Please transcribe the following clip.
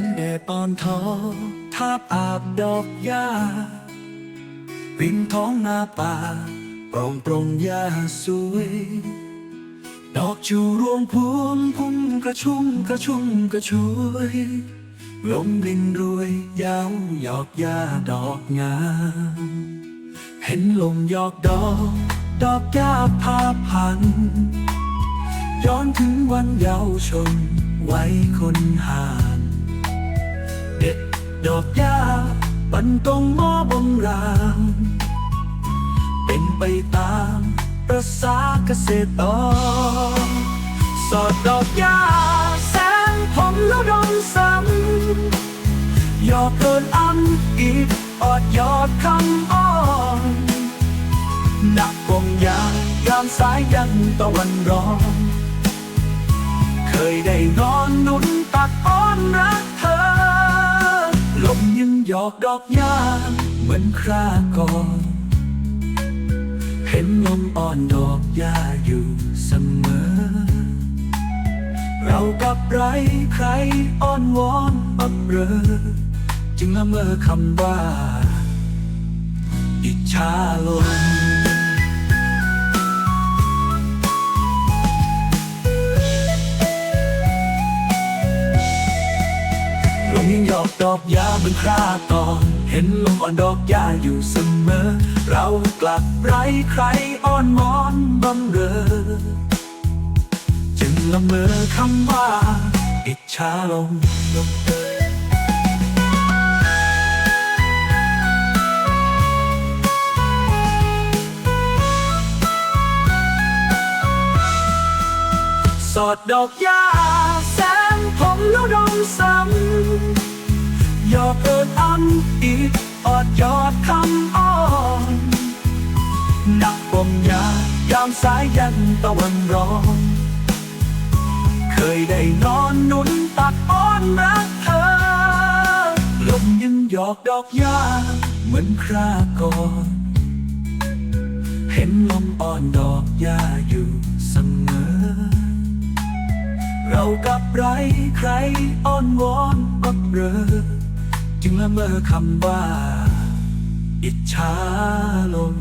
งแดดอ่อนทอทาบอาบดอกหญ้าริมท้องนาป่าโปร่งโปร่งหญ้าสวย ดอกจูรวงพวงพุ่มกระชุ่มกระชุ่มกระชวยลมรินรวยยาวหยอกหญ้าดอกงามเห็นลมหยอกดอก ดอกหญ้าพาพัน ย้อนถึงวันเยาวชนไว้คนหา ดอกหญ้าปันตรงหม้อบงรางเป็นไปตามประสาเกษตรกรสอดดอกหญ้าแสงผมแล้วดมซ้ำยอดเกินอันอีกอดยอดคำอ้อนหนักวงยายามสายยันตะวันร้อน เคยได้นอนนุ่นตักอ้อนรัก อกดอกยาเหมือนคราก่อน เห็นลมอ่อนดอกยาอยู่เสมอ เรากับไรใครอ้อนวอนอับเรอ จึงละเมอคำว่า อิจฉาลมลมยัง อกดอกยาบนคราตอน เห็นลมอ่อนดอกยาอยู่เสมอ เรากลับไรใครอ้อนวอนบำเรอ จึงละเมอคำว่า อิจฉาลมสอดดอกหญ้าแสงผมล้วดมซ้ำ ยอดเอิดอันอีกออดยอดคำอ้อนนักปมยายามสายยันตะวันร้อน เคยได้นอนนุนตักอ้อนรักเธอลมยังหยอกดอกหญ้าเหมือนคราก่อนเห็นลมอ่อนดอกหญ้าอยู่เสมอ เรากับไรใครอ้อนวอนบักเรอ จึงละเมอคำว่า อิจฉาลม